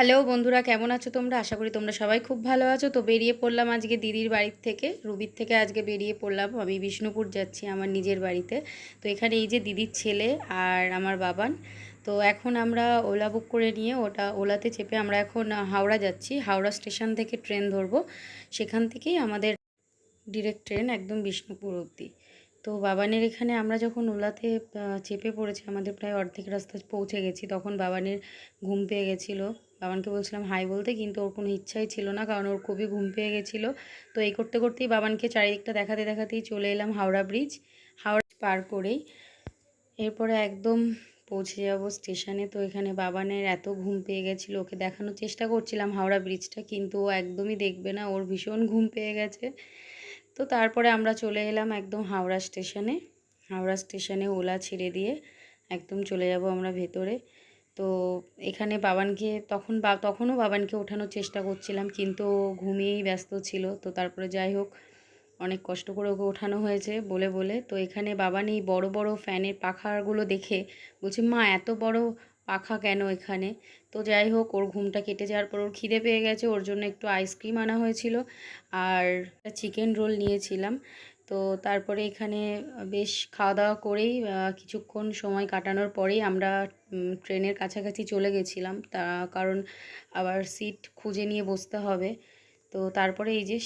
Hello বন্ধুরা, কেমন আছো তোমরা? আশা করি তোমরা সবাই খুব ভালো আছো। তো বেরিয়ে পড়লাম আজকে দিদির বাড়ির থেকে, রুবির থেকে আজকে বেরিয়ে পড়লাম। আমি বিষ্ণুপুর যাচ্ছি আমার নিজের বাড়িতে। তো এখানে এই যে দিদির ছেলে আর আমার বাবান। তো এখন আমরা ওলা বুক করে নিয়ে ওটা ওলাতে চেপে আমরা এখন হাওড়া যাচ্ছি। হাওড়া স্টেশন থেকে ট্রেন ধরবো। সেখান থেকেই আমাদের ডিরেক্ট ট্রেন একদম বিষ্ণুপুর অবধি। তো বাবানের এখানে আমরা যখন ওলাতে চেপে পড়েছি, আমাদের প্রায় অর্ধেক রাস্তা পৌঁছে গেছি। তখন বাবানের ঘুম পেয়ে গেছিল। বাবানকে বলছিলাম হাই বলতে, কিন্তু ওর কোনো ইচ্ছাই ছিল না, কারণ ওর খুবই ঘুম পেয়ে গেছিল। তো এই করতে করতেই বাবানকে চারিদিকটা দেখাতে দেখাতেই চলে এলাম হাওড়া ব্রিজ, হাওড়া পার করেই। এরপরে একদম পৌঁছে যাব স্টেশনে। তো এখানে বাবানের এত ঘুম পেয়ে গেছিল, ওকে দেখানোর চেষ্টা করছিলাম হাওড়া ব্রিজটা, কিন্তু ও একদমই দেখবে না, ওর ভীষণ ঘুম পেয়ে গেছে। তো তারপরে আমরা চলে এলাম একদম হাওড়া স্টেশনে। হাওড়া স্টেশনে ওলা ছেড়ে দিয়ে একদম চলে যাব আমরা ভেতরে। তো এখানে বাবানকে তখন বা, তখনও বাবানকে ওঠানোর চেষ্টা করছিলাম কিন্তু ঘুমিয়েই ব্যস্ত ছিল। তো তারপরে যাই হোক, অনেক কষ্ট করে ওকে ওঠানো হয়েছে বলে বলে। তো এখানে বাবান এই বড় বড় ফ্যানের পাখাগুলো দেখে বলছে, মা, এত বড় পাখা কেন এখানে? তো যাই হোক, ওর ঘুমটা কেটে যাওয়ার পর ওর খিদে পেয়ে গেছে, ওর জন্য একটু আইসক্রিম আনা হয়েছিল। আর চিকেন রোল নিয়েছিলাম। তো তারপরে এখানে বেশ খাওয়া দাওয়া করেই কিছুক্ষণ সময় কাটানোর পরেই আমরা ট্রেনের কাছাকাছি চলে গেছিলাম। তা কারণ আবার সিট খুঁজে নিয়ে বসতে হবে। তো তারপরে এই যে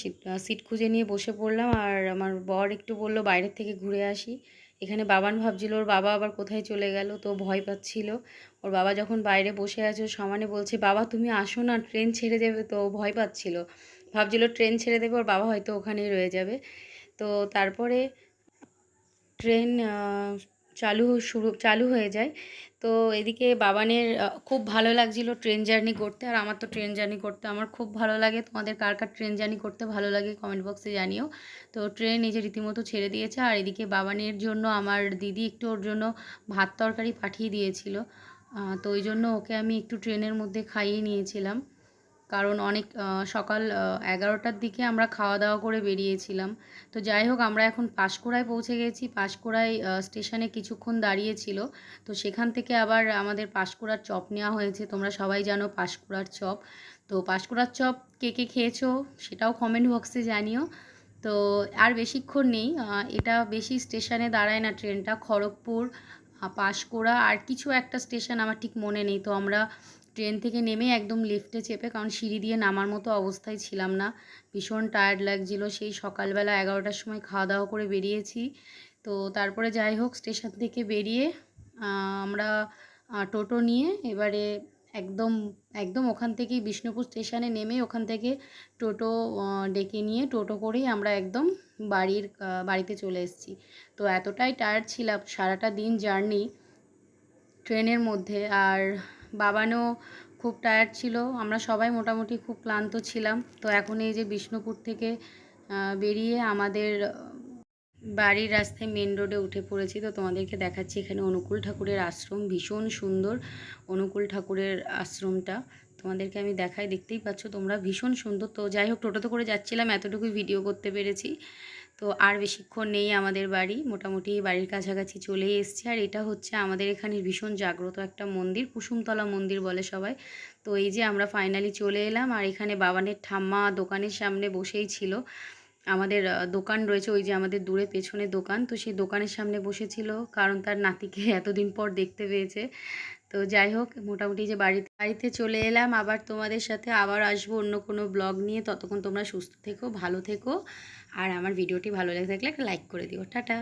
সিট খুঁজে নিয়ে বসে পড়লাম আর আমার বর একটু বলল, বাইরের থেকে ঘুরে আসি। এখানে বাবান ভাবছিল, ওর বাবা আবার কোথায় চলে গেল? তো ভয় পাচ্ছিল। ওর বাবা যখন বাইরে বসে আছে ও সমানে বলছে, বাবা, তুমি আসো না, ট্রেন ছেড়ে দেবে। তো ভয় পাচ্ছিল। ভাবছিল, ট্রেন ছেড়ে দেবে, ওর বাবা হয়তো ওখানেই রয়ে যাবে। তো তারপরে ট্রেন চালু শুরু, চালু হয়ে যায়। তো এদিকে বাবানের খুব ভালো লাগছিল ট্রেন জার্নি করতে। আর আমার তো ট্রেন জার্নি করতে আমার খুব ভালো লাগে। তোমাদের কার কার ট্রেন জার্নি করতে ভালো লাগে কমেন্ট বক্সে জানিও। তো ট্রেন এই যে রীতিমতো ছেড়ে দিয়েছে। আর এদিকে বাবানের জন্য আমার দিদি একটু ওর জন্য ভাত তরকারি পাঠিয়ে দিয়েছিল। তো ওই জন্য ওকে আমি একটু ট্রেনের মধ্যে খাইয়ে নিয়েছিলাম। কারণ অনেক সকাল এগারোটার দিকে আমরা খাওয়া দাওয়া করে বেরিয়েছিলাম। তো যাই হোক, আমরা এখন পাঁশকুড়ায় পৌঁছে গেছি। পাঁশকুড়ায় স্টেশনে কিছুক্ষণ দাঁড়িয়েছিল। তো সেখান থেকে আবার আমাদের পাঁশকুড়ার চপ নেওয়া হয়েছে। তোমরা সবাই জানো পাঁশকুড়ার চপ। তো পাঁশকুড়ার চপ কে কে খেয়েছো সেটাও কমেন্ট বক্সে জানিও। তো আর বেশিক্ষণ নেই এটা বেশি স্টেশনে দাঁড়ায় না ট্রেনটা। খড়গপুর পাঁশকুড়া আর কিছু একটা স্টেশন আমার ঠিক মনে নেই। তো আমরা ট্রেন থেকে নেমে একদম লিফটে চেপে, কারণ সিঁড়ি দিয়ে নামার মতো অবস্থায় ছিলাম না। ভীষণ টায়ার্ড লাগছিল। সেই সকালবেলা এগারোটার সময় খাওয়া দাওয়া করে বেরিয়েছি। তো তারপরে যাই হোক স্টেশন থেকে বেরিয়ে আমরা টোটো নিয়ে এবারে একদম একদম ওখান থেকেই বিষ্ণুপুর স্টেশনে নেমে ওখান থেকে টোটো ডেকে নিয়ে টোটো করেই আমরা একদম বাড়ির বাড়িতে চলে এসেছি। তো এতটাই টায়ার্ড ছিলাম, সারাটা দিন জার্নি ট্রেনের মধ্যে। আর বাবানও খুব টায়ার্ড ছিল, আমরা সবাই মোটামুটি খুব ক্লান্ত ছিলাম। তো এখন এই যে বিষ্ণুপুর থেকে বেরিয়ে আমাদের বাড়ির রাস্তায় মেন রোডে উঠে পড়েছি। তো তোমাদেরকে দেখাচ্ছি এখানে অনুকূল ঠাকুরের আশ্রম, ভীষণ সুন্দর অনুকূল ঠাকুরের আশ্রমটা। তোমাদেরকে আমি দেখাই, দেখতেই পাচ্ছ তোমরা ভীষণ সুন্দর। তো যাই হোক, টোটোতে করে যাচ্ছিলাম, এতটুকুই ভিডিও করতে পেরেছি। তো আর বেশিক্ষণ নেই আমাদের বাড়ি। মোটামুটি বাড়ির কাছাকাছি চলেই এসেছি। আর এটা হচ্ছে আমাদের এখানে ভীষণ জাগ্রত একটা মন্দির, কুসুমতলা মন্দির বলে সবাই। তো এই যে আমরা ফাইনালি চলে এলাম আর এখানে বাবানের ঠাম্মা দোকানের সামনে বসেই ছিল। আমাদের দোকান রয়েছে ওই যে আমাদের দূরে পেছনে দোকান। তো সেই দোকানের সামনে বসেছিল কারণ তার নাতিকে এতদিন পর দেখতে পেয়েছে। তো যাই হোক, মোটামুটি যে বাড়িতে বাড়িতে চলে এলাম। আবার তোমাদের সাথে আবার আসব অন্য কোনো ব্লগ নিয়ে। ততক্ষণ তোমরা সুস্থ থেকো, ভালো থেকো। আর আমার ভিডিওটি ভালো লেগে থাকলে একটা লাইক করে দিও। টাটা।